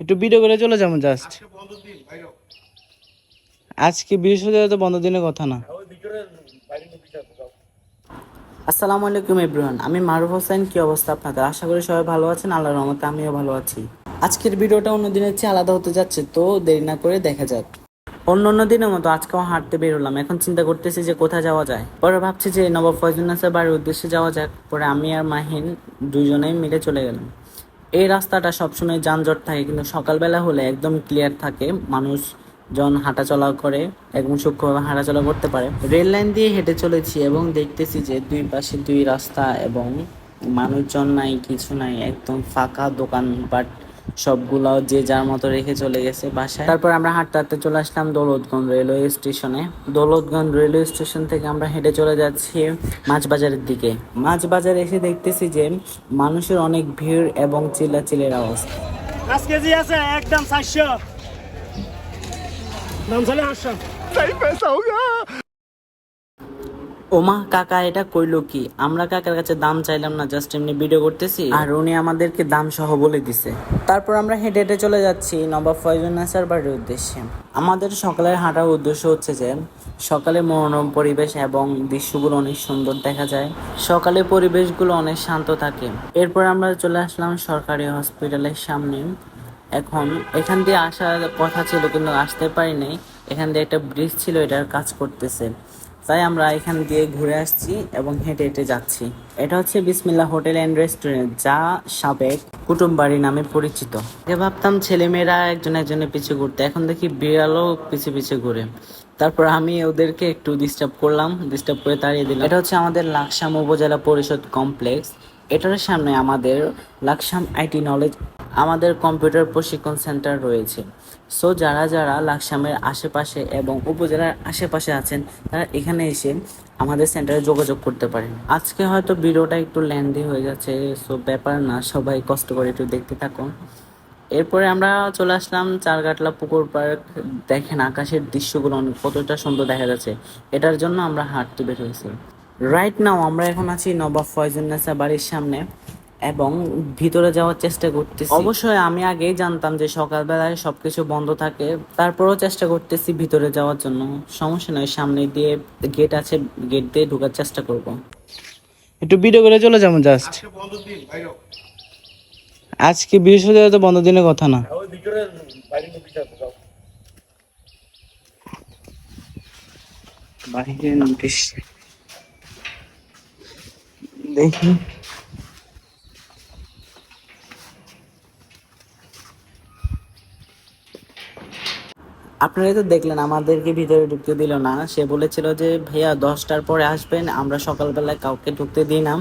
একটু ভিডিও করে চলে যাব জাস্ট আজকে বৃহস্পতিবার তো বন্ধ দিনের কথা না। আসসালামু আলাইকুম এভরিওয়ান আমি মারুফ হোসেন কি অবস্থা আপনাদের? আশা করি সবাই ভালো আছেন আল্লাহর রহমতে আমিও ভালো আছি। আজকের ভিডিওটা অন্য দিনের চেয়ে আলাদা হতে যাচ্ছে তো দেরি না করে দেখা যাক। অন্য অন্য দিনের মতো আজকেও হাঁটতে বেরোলাম। এখন চিন্তা করতেছি যে কোথায় যাওয়া যায়। পরে ভাবছি যে নবাব ফয়জুন্নাসের বাড়ির উদ্দেশ্যে যাওয়া যাক। পরে আমি আর মাহিন দুজনেই মিলে চলে গেলাম। এই রাস্তাটা সবসময় যানজট থাকে, কিন্তু সকালবেলা হলে একদম ক্লিয়ার থাকে। মানুষ জন হাঁটাচলা করে, একদম সূক্ষ্মভাবে হাঁটাচলা করতে পারে। রেল লাইন দিয়ে হেঁটে চলেছি এবং দেখতেছি যে দুই পাশে দুই রাস্তা এবং মানুষজন নাই, কিছু নাই, একদম ফাঁকা দোকান বাট সবগুলো যে যার মতো রেখে চলে গেছে বাসায়। তারপর আমরা হাঁটতে হাঁটতে চলে আসলাম দৌলতগঞ্জ রেলওয়ে স্টেশনে। দৌলতগঞ্জ রেলওয়ে স্টেশন থেকে আমরা হেঁটে চলে যাচ্ছি মাছ বাজারের দিকে। মাছ বাজারে এসে দেখতেছি যে মানুষের অনেক ভিড় এবং চিল্লাচিল্লির আওয়াজ পাঁচ কেজি আছে একদম চারশো। দাম চলে আটশো ওমা কাকা এটা কইলো কি? আমরা কাকার কাছে দাম চাইলাম না জাস্ট এমনি ভিডিও করতেছি। আর উনি আমাদেরকে দাম সহ বলে দিছে। তারপর আমরা হেঁটে হেঁটে চলে যাচ্ছি নবাব ফয়জুল নাসার বাড়ির উদ্দেশ্যে। আমাদের সকালের হাঁটার উদ্দেশ্য হচ্ছে যে সকালে মনোরম পরিবেশ এবং দৃশ্যগুলো অনেক সুন্দর দেখা যায়। সকালে পরিবেশগুলো অনেক শান্ত থাকে। এরপর আমরা চলে আসলাম সরকারি হসপিটালের সামনে। এখন এখান দিয়ে আসার কথা ছিল কিন্তু আসতে পারি নাই এখান দিয়ে একটা ব্রিজ ছিল এটার কাজ করতেছে। তাই আমরা এখান দিয়ে ঘুরে আসছি এবং হেঁটে হেঁটে যাচ্ছি। এটা হচ্ছে বিসমিল্লা হোটেল অ্যান্ড রেস্টুরেন্ট, যা সাবেক কুটুমবাড়ি নামে পরিচিত। আগে ভাবতাম ছেলেমেয়েরা একজন একজনের পিছু ঘুরতে, এখন দেখি বিড়ালও পিছু পিছু ঘুরে। তারপর আমি ওদেরকে একটু ডিস্টার্ব করলাম ডিস্টার্ব করে তাড়িয়ে দিলাম। এটা হচ্ছে আমাদের লাকসাম উপজেলা পরিষদ কমপ্লেক্স এটার সামনে আমাদের লাকসাম আইটি নলেজ আমাদের কম্পিউটার প্রশিক্ষণ সেন্টার রয়েছে। সো যারা যারা লাকসামের আশেপাশে এবং উপজেলার আশেপাশে আছেন, তারা এখানে এসে আমাদের সেন্টারে যোগাযোগ করতে পারেন। আজকে হয়তো ভিডিওটা একটু লেন্দি হয়ে যাচ্ছে সো ব্যাপার না, সবাই কষ্ট করে একটু দেখতে থাকুন। এরপরে আমরা চলে আসলাম চারগাটলা পুকুর পার্ক। দেখেন আকাশের দৃশ্যগুলো কতটা সুন্দর দেখা যাচ্ছে। এটার জন্য আমরা হাঁটতে বের হয়েছি। রাইট নাও আমরা এখন আছি নবাব ফয়জুন্নেসা বাড়ির সামনে। এবং ভিতরে যাওয়ার চেষ্টা করতেছি। অবশ্যই আমি আগেই জানতাম যে সকালবেলায় সবকিছু বন্ধ থাকে তারপরেও চেষ্টা করতেছি ভিতরে যাওয়ার জন্য। সমস্যা নয় সামনে দিয়ে গেট আছে গেট দিয়ে ঢোকার চেষ্টা করব। একটু ভিডিও করে চলে যাব জাস্ট আজকে বৃহস্পতিবার তো বন্ধ দিনের কথা না। বাইরে দেখি। আপনারা তো দেখলেন, আমাদেরকে ভিতরে ঢুকতে দিল না। সে বলেছিল যে, ভাইয়া, দশটার পরে আসবেন, আমরা সকালবেলায় কাউকে ঢুকতে দিই না।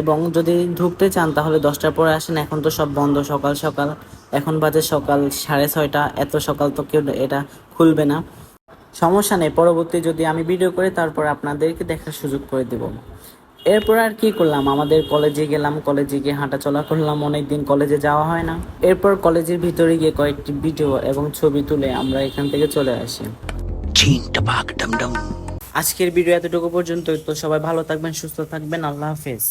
এবং যদি ঢুকতে চান, তাহলে দশটার পরে আসেন। এখন তো সব বন্ধ, সকাল সকাল। এখন বাজে সকাল সাড়ে ছয়টা। এত সকাল তো কেউ এটা খুলবে না। সমস্যা নেই, পরবর্তী যদি আমি ভিডিও করে, তারপর আপনাদেরকে দেখার সুযোগ করে দেব। এরপর আর কি করলাম? আমাদের কলেজে গেলাম কলেজে গিয়ে হাঁটা চলা করলাম অনেকদিন কলেজে যাওয়া হয় না। এরপর কলেজের ভিতরে গিয়ে কয়েকটি ভিডিও এবং ছবি তুলে আমরা এখান থেকে চলে আসি। আজকের ভিডিও এতটুকু পর্যন্ত তো সবাই ভালো থাকবেন সুস্থ থাকবেন। আল্লাহ হাফেজ।